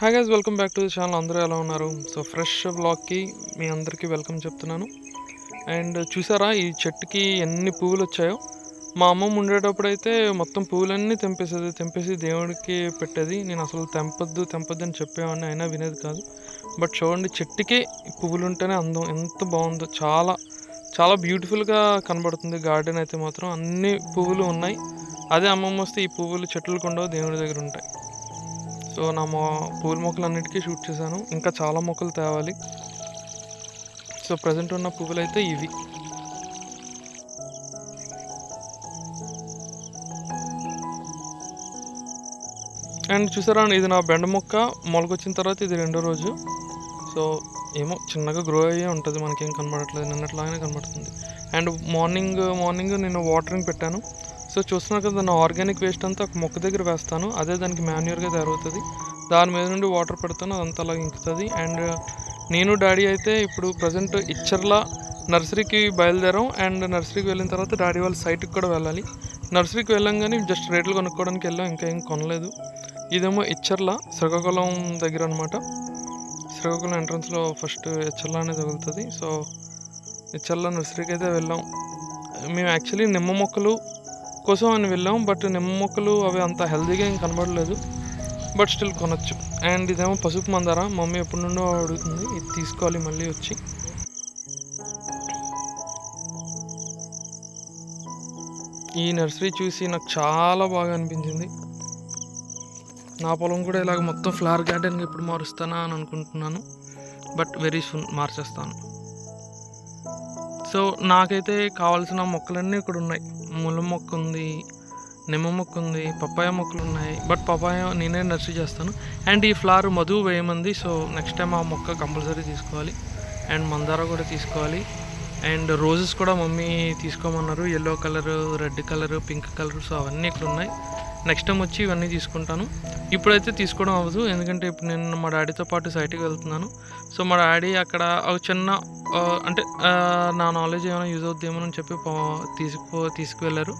Hi guys welcome back to the channel అందరూ ఎలా ఉన్నారు? సో ఫ్రెష్ బ్లాగ్కి మీ అందరికీ వెల్కమ్ చెప్తున్నాను. అండ్ చూసారా ఈ చెట్టుకి ఎన్ని పువ్వులు వచ్చాయో? మా అమ్మమ్మ ఉండేటప్పుడు అయితే మొత్తం పువ్వులన్నీ తెంపేసేది తెంపేసి దేవుడికి పెట్టేది. నేను అసలు తెంపొద్దు తెంపొద్దు అని చెప్పేవాడిని అయినా వినేది కాదు. బట్ చూడండి చెట్టుకే పువ్వులు ఉంటేనే అందం ఎంత బాగుందో. చాలా చాలా బ్యూటిఫుల్గా కనబడుతుంది గార్డెన్ అయితే మాత్రం. అన్ని పువ్వులు ఉన్నాయి. అదే అమ్మమ్మ వస్తే ఈ పువ్వులు చెట్లకు కొండవు దేవుడి దగ్గర ఉంటాయి. సో నా మొ పూల మొక్కలు అన్నిటికీ షూట్ చేశాను. ఇంకా చాలా మొక్కలు తేవాలి. సో ప్రజెంట్ ఉన్న పువ్వులు అయితే ఇవి. అండ్ చూసారా ఇది నా బెండ మొక్క. మొలకొచ్చిన తర్వాత ఇది రెండో రోజు. సో ఏమో చిన్నగా గ్రో అయ్యే ఉంటుంది. మనకేం కనబడట్లేదు. నిన్నట్లాగానే కనబడుతుంది. అండ్ మార్నింగ్ మార్నింగ్ నేను వాటరింగ్ పెట్టాను. సో చూస్తున్నారు కదా నా ఆర్గానిక్ వేస్ట్ అంతా ఒక మొక్క దగ్గర వేస్తాను. అదే దానికి మాన్యూర్గా తయారవుతుంది. దాని మీద నుండి వాటర్ పెడతాను అదంతా అలా ఇంకుతుంది. అండ్ నేను డాడీ అయితే ఇప్పుడు ప్రజెంట్ ఇచ్చర్ల నర్సరీకి బయలుదేరాం. అండ్ నర్సరీకి వెళ్ళిన తర్వాత డాడీ వాళ్ళ సైట్కి కూడా వెళ్ళాలి. నర్సరీకి వెళ్ళంగానే జస్ట్ రేట్లు కొనుక్కోవడానికి వెళ్ళాం ఇంకా ఏం కొనలేదు. ఇదేమో ఇచ్చర్ల శ్రీకాకుళం దగ్గర అనమాట శ్రీకాకుళం ఎంట్రన్స్లో ఫస్ట్ ఇచ్చర్ల అనేది తగులుతుంది సో ఇచ్చర్ల నర్సరీకి అయితే వెళ్ళాం. మేము యాక్చువల్లీ నిమ్మ మొక్కలు కోసం అని వెళ్ళాం బట్ నిమ్మ మొక్కలు అవి అంత హెల్తీగా ఏం కనబడలేదు. బట్ స్టిల్ కొనొచ్చు. అండ్ ఇదేమో పసుపు మందార? మమ్మీ ఎప్పటి నుండో అడుగుతుంది. ఇది తీసుకోవాలి మళ్ళీ వచ్చి. ఈ నర్సరీ చూసి నాకు చాలా బాగా అనిపించింది. నా పొలం కూడా ఇలాగ మొత్తం ఫ్లవర్ గార్డెన్కి ఎప్పుడు మారుస్తానా అని అనుకుంటున్నాను. బట్ వెరీ సూన్ మార్చేస్తాను. సో నాకైతే కావాల్సిన మొక్కలన్నీ ఇక్కడ ఉన్నాయి. ముళ్ళ మొక్క ఉంది నిమ్మ మొక్క ఉంది పప్పాయ మొక్కలు ఉన్నాయి. బట్ పప్పాయ నేనే నర్సరీ చేస్తాను. అండ్ ఈ ఫ్లవర్ మధు వేయమంది సో నెక్స్ట్ టైం ఆ మొక్క కంపల్సరీ తీసుకోవాలి. అండ్ మందార కూడా తీసుకోవాలి. అండ్ రోజెస్ కూడా mummy తీసుకోమన్నారు. Yellow colour red colour pink colour so అవన్నీ ఇక్కడ ఉన్నాయి నెక్స్ట్ టైం వచ్చి ఇవన్నీ తీసుకుంటాను. ఇప్పుడైతే తీసుకోవడం అవ్వదు. ఎందుకంటే ఇప్పుడు నేను మా డాడీతో పాటు సైట్కి వెళ్తున్నాను. సో మా డాడీ అక్కడ ఒక చిన్న అంటే నా నాలెడ్జ్ ఏమైనా యూజ్ అవుద్దేమో అని చెప్పి తీసుకు తీసుకువెళ్ళారు.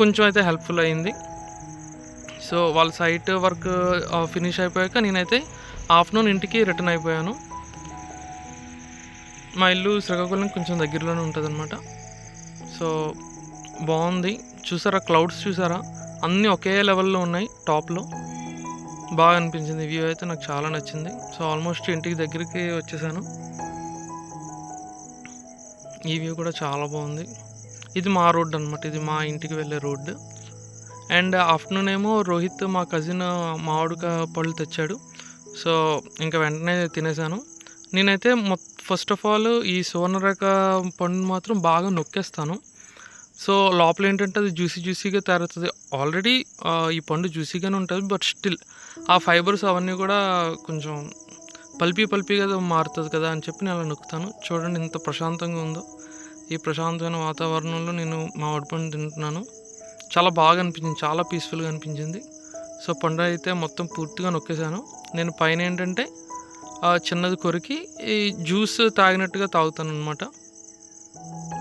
కొంచెం అయితే హెల్ప్ఫుల్ అయింది. సో వాళ్ళ సైట్ వర్క్ ఫినిష్ అయిపోయాక నేనైతే ఆఫ్టర్నూన్ ఇంటికి రిటర్న్ అయిపోయాను. మా ఇల్లు శ్రీకాకుళం కొంచెం దగ్గరలోనే ఉంటుంది అనమాట సో బాగుంది. చూసారా? క్లౌడ్స్ చూసారా? అన్నీ ఒకే లెవెల్లో ఉన్నాయి టాప్లో. బాగా అనిపించింది. వ్యూ అయితే నాకు చాలా నచ్చింది. సో ఆల్మోస్ట్ ఇంటికి దగ్గరికి వచ్చేసాను. ఈ వ్యూ కూడా చాలా బాగుంది. ఇది మా రోడ్ అనమాట ఇది మా ఇంటికి వెళ్ళే రోడ్డు అండ్ ఆఫ్టర్నూన్ ఏమో రోహిత్ మా కజిన్ మామిడిక పళ్ళు తెచ్చాడు. సో ఇంకా వెంటనే తినేసాను. నేనైతే మొ ఫస్ట్ ఆఫ్ ఆల్ ఈ సువర్ణరేఖ పండు మాత్రం బాగా నొక్కేస్తాను. సో లోపల ఏంటంటే అది జ్యూసీ జ్యూసీగా తయారవుతుంది. ఆల్రెడీ ఈ పండు జ్యూసీగానే ఉంటుంది బట్ స్టిల్ ఆ ఫైబర్స్ అవన్నీ కూడా కొంచెం పల్పీ పల్పీగా మారుతుంది కదా అని చెప్పి నేను అలా నొక్కుతాను. చూడండి ఎంత ప్రశాంతంగా ఉందో. ఈ ప్రశాంతమైన వాతావరణంలో నేను మా పండు తింటున్నాను. చాలా బాగా అనిపించింది చాలా పీస్ఫుల్గా అనిపించింది. సో పండు అయితే మొత్తం పూర్తిగా నొక్కేసాను నేను పైన ఏంటంటే చిన్నది కొరికి ఈ జ్యూస్ తాగినట్టుగా తాగుతాను అనమాట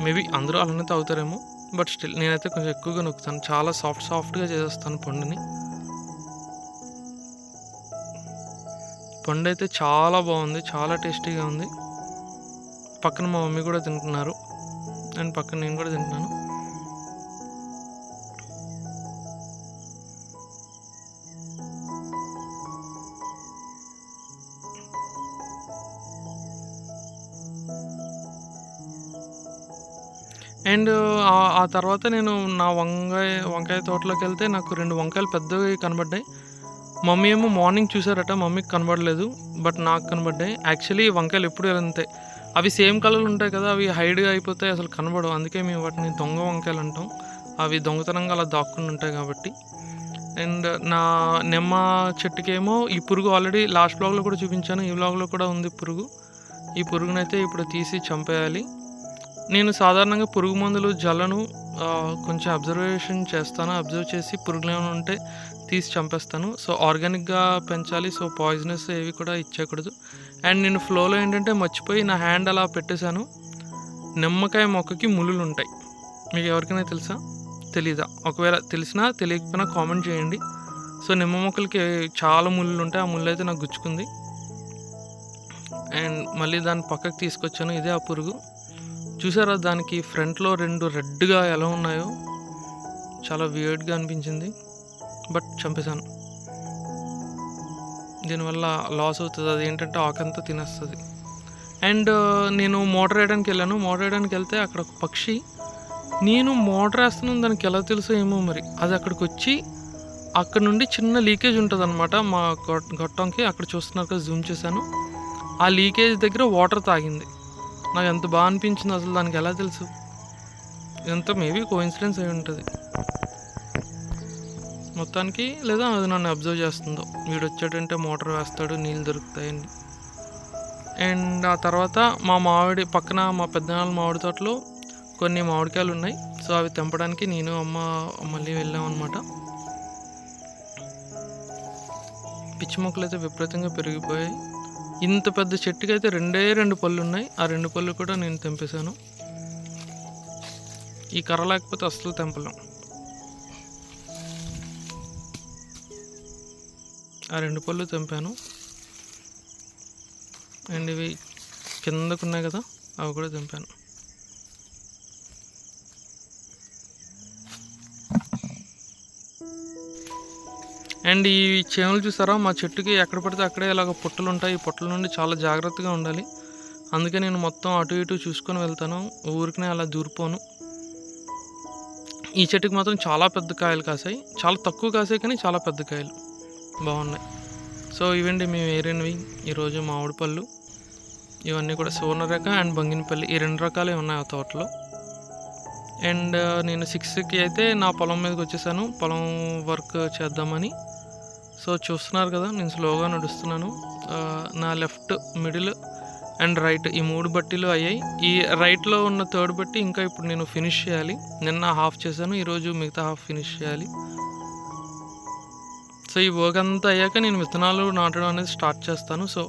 మేబీ అందరూ అలానే తాగుతారేమో. బట్ స్టిల్ నేనైతే కొంచెం ఎక్కువగా నొక్కుతాను. చాలా సాఫ్ట్ సాఫ్ట్గా చేసేస్తాను పండుని. పండు అయితే చాలా బాగుంది. చాలా టేస్టీగా ఉంది. పక్కన మా మమ్మీ కూడా తింటున్నారు. అండ్ పక్కన నేను కూడా తింటున్నాను. అండ్ ఆ- తర్వాత నేను నా వంకాయ వంకాయ తోటలోకి వెళ్తే నాకు రెండు వంకాయలు పెద్దవి కనబడ్డాయి. మమ్మీ ఏమో మార్నింగ్ చూసారట మమ్మీకి కనబడలేదు బట్ నాకు కనబడ్డాయి. యాక్చువల్లీ వంకాయలు ఎప్పుడు అంతే. అవి సేమ్ కలర్లు ఉంటాయి కదా అవి హైడ్గా అయిపోతాయి అసలు కనబడవు. అందుకే మేము వాటిని దొంగ వంకాయలు అంటాం. అవి దొంగతనంగా అలా దాక్కుని ఉంటాయి కాబట్టి. అండ్ నా నిమ్మ చెట్టుకేమో ఈ పురుగు ఆల్రెడీ లాస్ట్ బ్లాగ్లో కూడా చూపించాను ఈ బ్లాగ్లో కూడా ఉంది పురుగు. ఈ పురుగునైతే ఇప్పుడు తీసి చంపేయాలి. నేను సాధారణంగా పురుగు మందులు జల్లను కొంచెం అబ్జర్వేషన్ చేస్తాను. అబ్జర్వ్ చేసి పురుగులు ఏమైనా ఉంటే తీసి చంపేస్తాను. సో ఆర్గానిక్గా పెంచాలి. సో పాయిజనస్ ఏవి కూడా ఇచ్చేయకూడదు. అండ్ నేను ఫ్లోలో ఏంటంటే మర్చిపోయి నా హ్యాండ్ అలా పెట్టేశాను. నిమ్మకాయ మొక్కకి ములులు ఉంటాయి. మీకు ఎవరికైనా తెలుసా? తెలీదా? ఒకవేళ తెలిసినా తెలియకపోయినా కామెంట్ చేయండి. సో నిమ్మ మొక్కలకి చాలా ముళ్ళు ఉంటాయి. ఆ ముళ్ళు అయితే నాకు గుచ్చుకుంది. అండ్ మళ్ళీ దాన్ని పక్కకు తీసుకొచ్చాను. ఇదే ఆ పురుగు. చూసారా దానికి ఫ్రంట్లో రెండు రెడ్గా ఎలా ఉన్నాయో? చాలా వియర్డ్గా అనిపించింది. బట్ చంపేశాను. దీనివల్ల లాస్ అవుతుంది. అది ఏంటంటే ఆకంతా తినేస్తుంది. అండ్ uh, నేను మోటార్ వేయడానికి వెళ్ళాను. మోటార్ వేయడానికి వెళ్తే అక్కడ ఒక పక్షి. నేను మోటార్ వేస్తున్నాను. దానికి ఎలా తెలుసో ఏమో మరి. అది అక్కడికి వచ్చి అక్కడ నుండి చిన్న లీకేజ్ ఉంటుంది అనమాట మా గొట్టంకి అక్కడ చూస్తున్నారు కదా జూమ్ చేశాను. ఆ లీకేజ్ దగ్గర వాటర్ తాగింది. నాకు ఎంత బాగా అనిపించింది అసలు దానికి ఎలా తెలుసు? ఇదంతా మేబీ కోఇన్సిడెన్స్ అయి ఉంటుంది. మొత్తానికి లేదా అది నన్ను అబ్జర్వ్ చేస్తుందో. వీడు వచ్చాడంటే మోటార్ వేస్తాడు నీళ్ళు దొరుకుతాయని. అండ్ ఆ తర్వాత మా మామిడి పక్కన మా పెద్దనాళ్ళ మామిడి తోటలో కొన్ని మామిడికాయలు ఉన్నాయి. సో అవి తెంపడానికి నేను అమ్మ మళ్ళీ వెళ్ళాం అనమాట పిచ్చి మొక్కలు అయితే విపరీతంగా పెరిగిపోయాయి. ఇంత పెద్ద చెట్టుకి అయితే రెండే రెండు పళ్ళు ఉన్నాయి ఆ రెండు పళ్ళు కూడా నేను తెంపేశాను. ఈ కర్ర లేకపోతే అస్సలు తెంపలేం. ఆ రెండు పళ్ళు తెంపాను. అండ్ ఇవి కిందకు ఉన్నాయి కదా అవి కూడా తెంపాను. అండ్ ఈ చేనులు చూసారా? మా చెట్టుకి ఎక్కడ పడితే అక్కడే ఇలాగ పుట్టలు ఉంటాయి ఈ పుట్టల నుండి చాలా జాగ్రత్తగా ఉండాలి. అందుకే నేను మొత్తం అటు ఇటు చూసుకొని వెళ్తాను. ఊరికనే అలా దూరిపోను. ఈ చెట్టుకి మాత్రం చాలా పెద్ద కాయలు కాసాయి. చాలా తక్కువ కాసాయి కానీ చాలా పెద్ద కాయలు. బాగున్నాయి. సో ఇవండి మేము ఏరినవి. ఈరోజు మామిడి పళ్ళు. ఇవన్నీ కూడా సువర్ణరేఖ అండ్ బంగినపల్లి. ఈ రెండు రకాలే ఉన్నాయి ఆ తోటలో. అండ్ నేను సిక్స్కి అయితే నా పొలం మీదకి వచ్చేసాను. పొలం వర్క్ చేద్దామని. సో చూస్తున్నారు కదా నేను స్లోగా నడుస్తున్నాను. నా లెఫ్ట్ మిడిల్ అండ్ రైట్ ఈ మూడు బట్టీలు అయ్యాయి. ఈ రైట్లో ఉన్న థర్డ్ బట్టి ఇంకా ఇప్పుడు నేను ఫినిష్ చేయాలి. నిన్న హాఫ్ చేశాను ఈరోజు మిగతా హాఫ్ ఫినిష్ చేయాలి. సో ఈ వర్క్ అంతా అయ్యాక నేను విత్తనాలు నాటడం అనేది స్టార్ట్ చేస్తాను. సో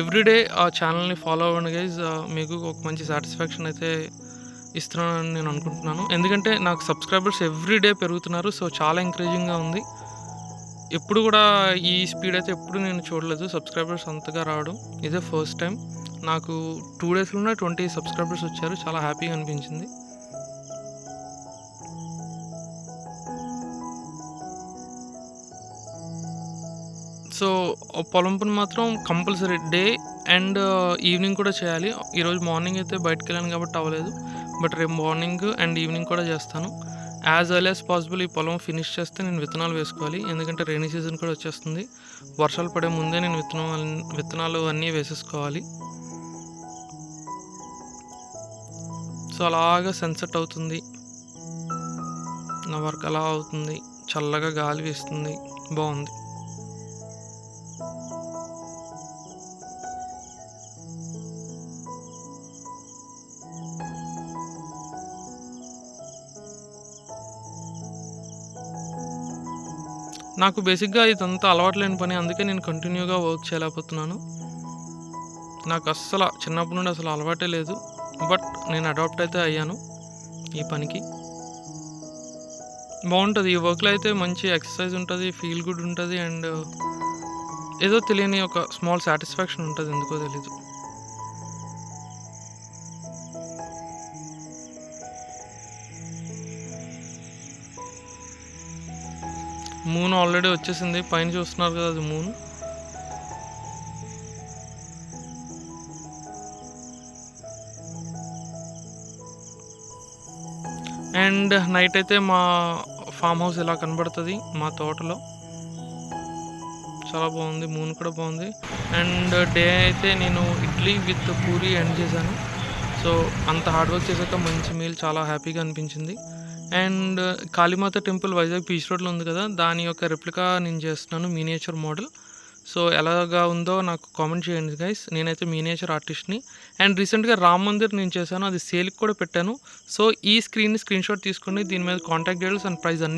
ఎవ్రీడే ఆ ఛానల్ని ఫాలో అవ్వండి గైజ్ మీకు ఒక మంచి సాటిస్ఫాక్షన్ అయితే ఇస్తున్నానని నేను అనుకుంటున్నాను. ఎందుకంటే నాకు సబ్స్క్రైబర్స్ ఎవ్రీడే పెరుగుతున్నారు. సో చాలా ఎంకరేజింగ్గా ఉంది. ఎప్పుడు కూడా ఈ స్పీడ్ అయితే ఎప్పుడు నేను చూడలేదు. సబ్స్క్రైబర్స్ అంతగా రావడం ఇదే ఫస్ట్ టైం నాకు టూ డేస్లోనే ట్వంటీ సబ్స్క్రైబర్స్ వచ్చారు. చాలా హ్యాపీగా అనిపించింది. సో పొలం పని మాత్రం కంపల్సరీ డే అండ్ ఈవినింగ్ కూడా చేయాలి. ఈరోజు మార్నింగ్ అయితే బయటకు వెళ్ళాను కాబట్టి అవ్వలేదు. బట్ రేపు మార్నింగ్ అండ్ ఈవినింగ్ కూడా చేస్తాను. యాజ్ ఎర్లీ యాజ్ పాసిబుల్ ఈ పొలం ఫినిష్ చేస్తే నేను విత్తనాలు వేసుకోవాలి. ఎందుకంటే రైనీ సీజన్ కూడా వచ్చేస్తుంది. వర్షాలు పడే ముందే నేను విత్తనం విత్తనాలు అన్నీ వేసేసుకోవాలి. సో అలాగా సన్సెట్ అవుతుంది. నా వర్క్ అలా అవుతుంది. చల్లగా గాలి వేస్తుంది. బాగుంది. నాకు బేసిక్గా ఇదంతా అలవాటు లేని పని అందుకే నేను కంటిన్యూగా వర్క్ చేయలేకపోతున్నాను. నాకు అస్సలు చిన్నప్పటి నుండి అసలు అలవాటే లేదు. బట్ నేను అడాప్ట్ అయితే అయ్యాను ఈ పనికి. బాగుంటుంది ఈ వర్క్లో అయితే మంచి ఎక్సర్సైజ్ ఉంటుంది ఫీల్ గుడ్ ఉంటుంది అండ్ ఏదో తెలియని ఒక స్మాల్ సాటిస్ఫాక్షన్ ఉంటుంది ఎందుకో తెలీదు. మూన్ ఆల్రెడీ వచ్చేసింది. పైన చూస్తున్నారు కదా అది మూన్ అండ్ నైట్ అయితే మా ఫామ్ హౌస్ ఇలా కనబడుతుంది? మా తోటలో. చాలా బాగుంది. మూన్ కూడా బాగుంది. అండ్ డే అయితే నేను ఇడ్లీ విత్ పూరి ఎండ్ చేశాను. సో అంత హార్డ్ వర్క్ చేశాక మంచి మీల్ చాలా హ్యాపీగా అనిపించింది. And Kalimata temple Vizag beach రోడ్లో ఉంది కదా దాని యొక్క రెప్లికా నేను చేస్తున్నాను మీనేచర్ మోడల్ సో ఎలాగా ఉందో నాకు కామెంట్ చేయండి గైస్ నేనైతే మీనేచర్ ఆర్టిస్ట్ని అండ్ రీసెంట్గా రామ్ మందిర్ నేను చేశాను అది సేల్కి కూడా పెట్టాను. సో ఈ స్క్రీన్ని స్క్రీన్ షాట్ తీసుకోండి దీని మీద కాంటాక్ట్ డీటెయిల్స్ అండ్ ప్రైస్ అన్ని